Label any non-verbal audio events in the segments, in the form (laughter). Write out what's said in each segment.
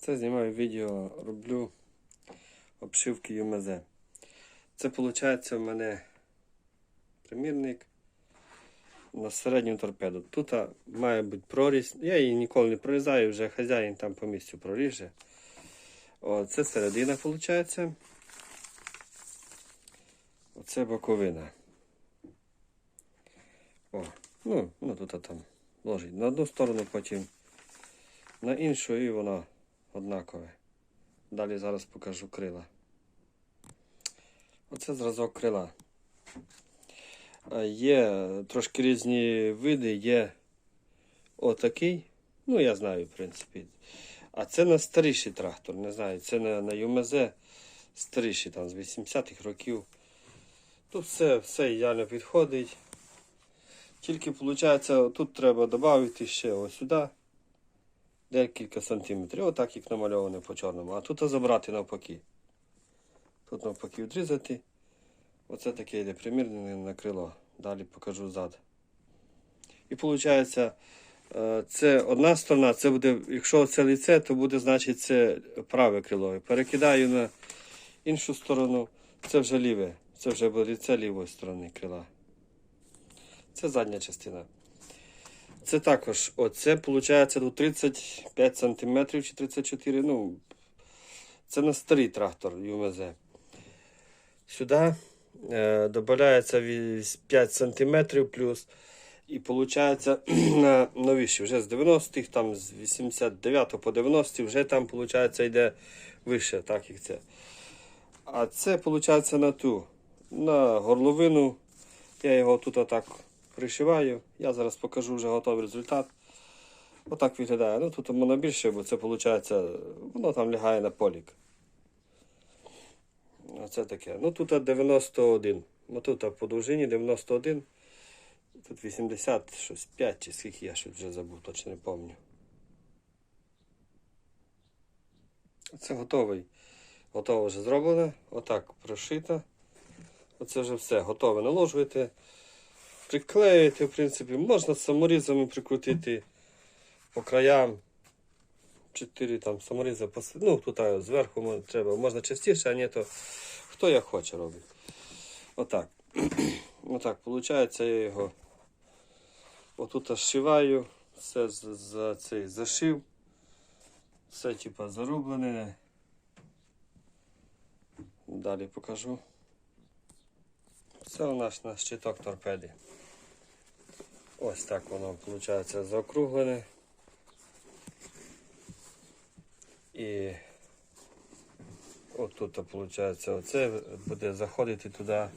Це знімаю відео, роблю обшивки ЮМЗ. Це виходить у мене примірник на середню торпеду. Тут має бути прорізь. Я її ніколи не прорізаю, вже хазяїн там по місцю проріже. О, це середина виходить. Оце боковина. О, ну, ну тут там ложить на одну сторону, потім на іншу і воно однакове. Далі зараз покажу крила. Оце зразок крила. Е, Є трошки різні види, є отакий. Ну, я знаю, в принципі. А це на старіший трактор, не знаю, це на, на ЮМЗ старіший, там з 80-х років. Тут все, все ідеально підходить. Тільки виходить, тут треба додати ще ось сюди декілька сантиметрів, отак як намальоване по чорному. А тут забрати навпаки. Тут навпаки відрізати. Оце таке йде примірне на крило. Далі покажу зад. І виходить, це одна сторона, це буде, якщо це лице, то буде значить це праве крило. Перекидаю на іншу сторону, це вже ліве. Це вже буде лице лівої сторони крила. Це задня частина. Це також, оце виходить до 35 см чи 34 Ну, це на старий трактор ЮМЗ. Сюди е, додається 5 см плюс. І виходить (clears throat) на новіші. Вже з 90-х, там з 89 по 90 вже там виходить йде вище, так як це. А це виходить на ту, на горловину. Я його тут отак пришиваю. Я зараз покажу вже готовий результат. Отак виглядає. Ну тут воно більше, бо це виходить, воно там лягає на полік. Оце таке. Ну тут 91. Ну тут по довжині 91. Тут 80, щось 5 чи скільки я щось вже забув, точно не пам'ятаю. Це готовий. Готово вже зроблено. Отак прошито. Оце вже все. Готове наложуєте. Приклеюєте, в принципі, можна саморізами прикрутити по краям. Чотири там саморізи пос... Ну, тут зверху треба, можна частіше, а ні, то хто як хоче робить. Отак. (clears throat) Отак, виходить, я його отут зшиваю, все за цей зашив. Все типа зарублене. Далі покажу. Це у нас на щиток торпеди. Ось так воно виходить заокруглене. І отут, виходить, оце буде заходити туди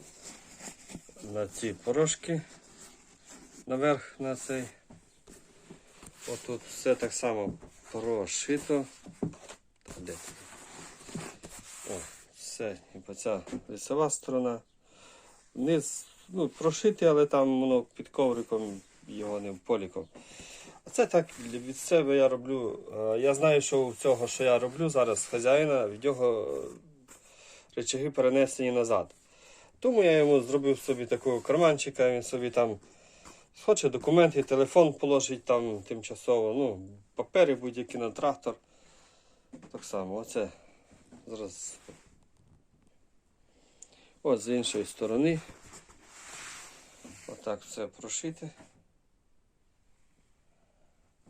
на ці порошки наверх на цей. Отут все так само прошито. О, все, і ця лісова сторона. Низ ну, прошитий, але там воно під ковриком його не поліком. А це так від себе я роблю. Е, Я знаю, що у цього, що я роблю зараз хазяїна, від нього речаги перенесені назад. Тому я йому зробив собі такого карманчика, він собі там хоче документи, телефон положить там тимчасово, ну, папери будь-які на трактор. Так само, оце зараз. От з іншої сторони. Отак все прошите.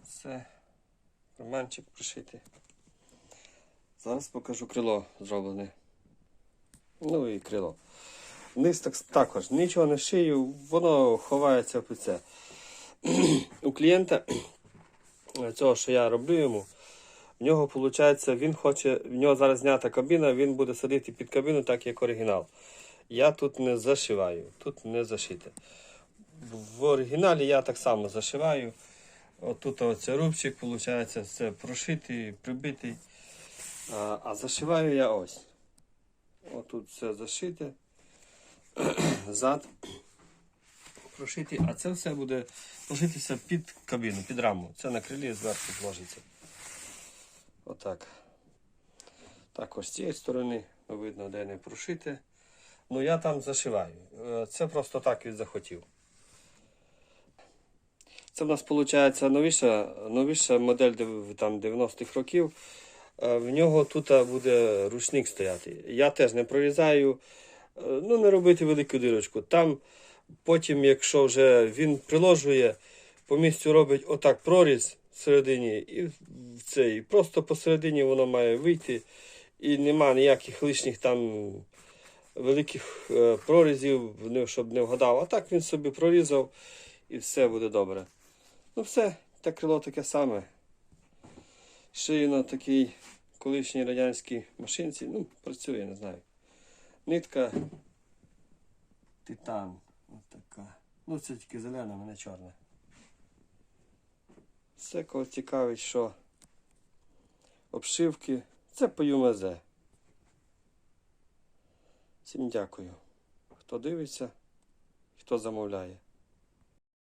Все. Карманчик прошитий. Зараз покажу крило зроблене. Ну і крило. Низ так, також нічого не шию, воно ховається в це. У клієнта цього, що я роблю йому, в нього виходить, він хоче, в нього зараз знята кабіна, він буде садити під кабіну, так як оригінал. Я тут не зашиваю, тут не зашите. В оригіналі я так само зашиваю. Отут оце рубчик, виходить, все прошитий, прибитий. А, а зашиваю я ось. Отут все зашите. (clears throat) Зад прошитий, а це все буде ложитися під кабіну, під раму. Це на крилі зверху зложиться. Отак. Також з цієї сторони видно, де не прошите. Ну я там зашиваю. Е, Це просто так він захотів. Це в нас виходить новіша, новіша модель там, 90-х років. е, в нього тут буде ручник стояти. Я теж не прорізаю, е, ну не робити велику дирочку. Там потім, якщо вже він приложує, по місцю робить отак проріз всередині, і в цей, просто посередині воно має вийти. І нема ніяких лишніх там великих е, прорізів, щоб не вгадав. А так він собі прорізав і все буде добре. Ну все, те крило таке саме. Шию на такій колишній радянській машинці. Ну, працює, не знаю. Нитка титан. Ось така. Ну, це тільки зелена, мене чорна. Все, кого цікавить, що обшивки. Це по ЮМЗ. Всім дякую. Хто дивиться, хто замовляє.